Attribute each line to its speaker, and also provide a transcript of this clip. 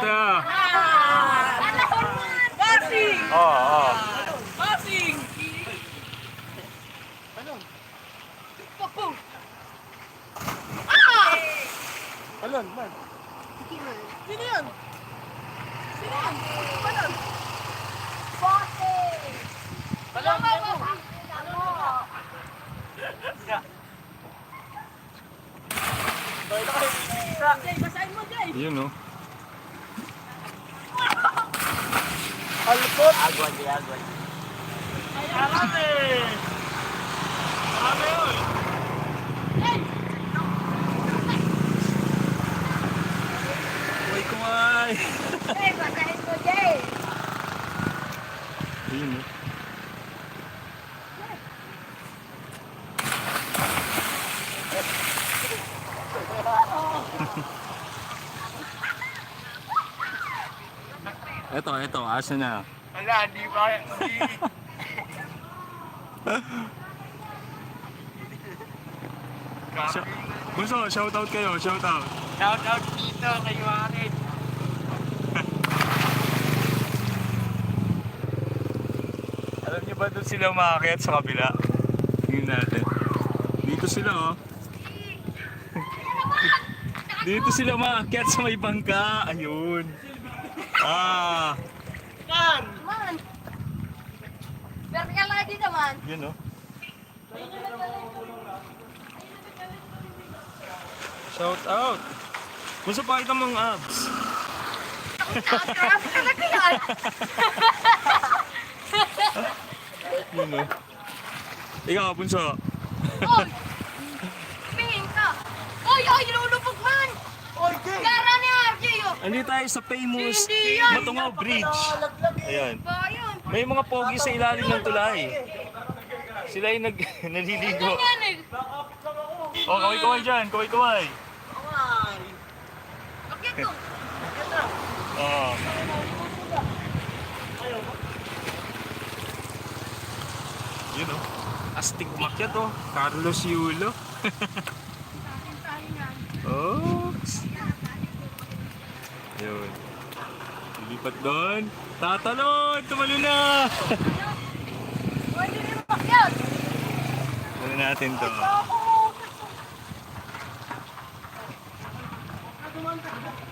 Speaker 1: Ito.
Speaker 2: Bossing!
Speaker 1: Oo, oo.
Speaker 2: Bossing! Ano? Papo! Ah!
Speaker 3: Alon, man.
Speaker 2: Sino yan? Sino yan? Ano?
Speaker 4: Bossing! Ano?
Speaker 2: Jay, basahin mo, Jay!
Speaker 1: Yun, no?
Speaker 3: Alpot.
Speaker 5: Agwan, di agwan.
Speaker 3: Marami. Marami yun.
Speaker 1: Uy, kumay!
Speaker 4: Jay, basahin mo, Jay!
Speaker 1: Yun, no? Eto, eto, asa na?
Speaker 3: Wala, di ba? Di.
Speaker 1: Sh- Bunso, shoutout kayo, shoutout.
Speaker 3: Shout out dito kay Warren.
Speaker 1: Alam niyo ba doon sila umakakit sa kabila? Tingnan natin. Dito sila, oh. Dito sila umakakit sa may bangka. Ayun. Ah,
Speaker 3: Yan.
Speaker 4: Man! Vertical lagi naman.
Speaker 1: yun, oh. Shout out. Bunso, pakita mo ang abs.
Speaker 4: Nakakarapi talaga yan!
Speaker 1: Yun, oh. Ikaw, Bunso.
Speaker 4: Oy!
Speaker 1: Andito tayo sa famous
Speaker 4: yan.
Speaker 1: Matungaw Bridge. Ayan. May mga pogi sa ilalim ng tulay. Sila yung nag naliligo.
Speaker 4: Ganyan eh!
Speaker 1: Oh, kaway-kaway dyan, kaway-kaway.
Speaker 4: To?
Speaker 1: Oo. Yun oh. Astig umakyat oh. Carlos Yulo. oh. Yun. Lilipat doon. Tatalon! Tumalo na!
Speaker 4: Ano natin to?
Speaker 1: Ano natin to?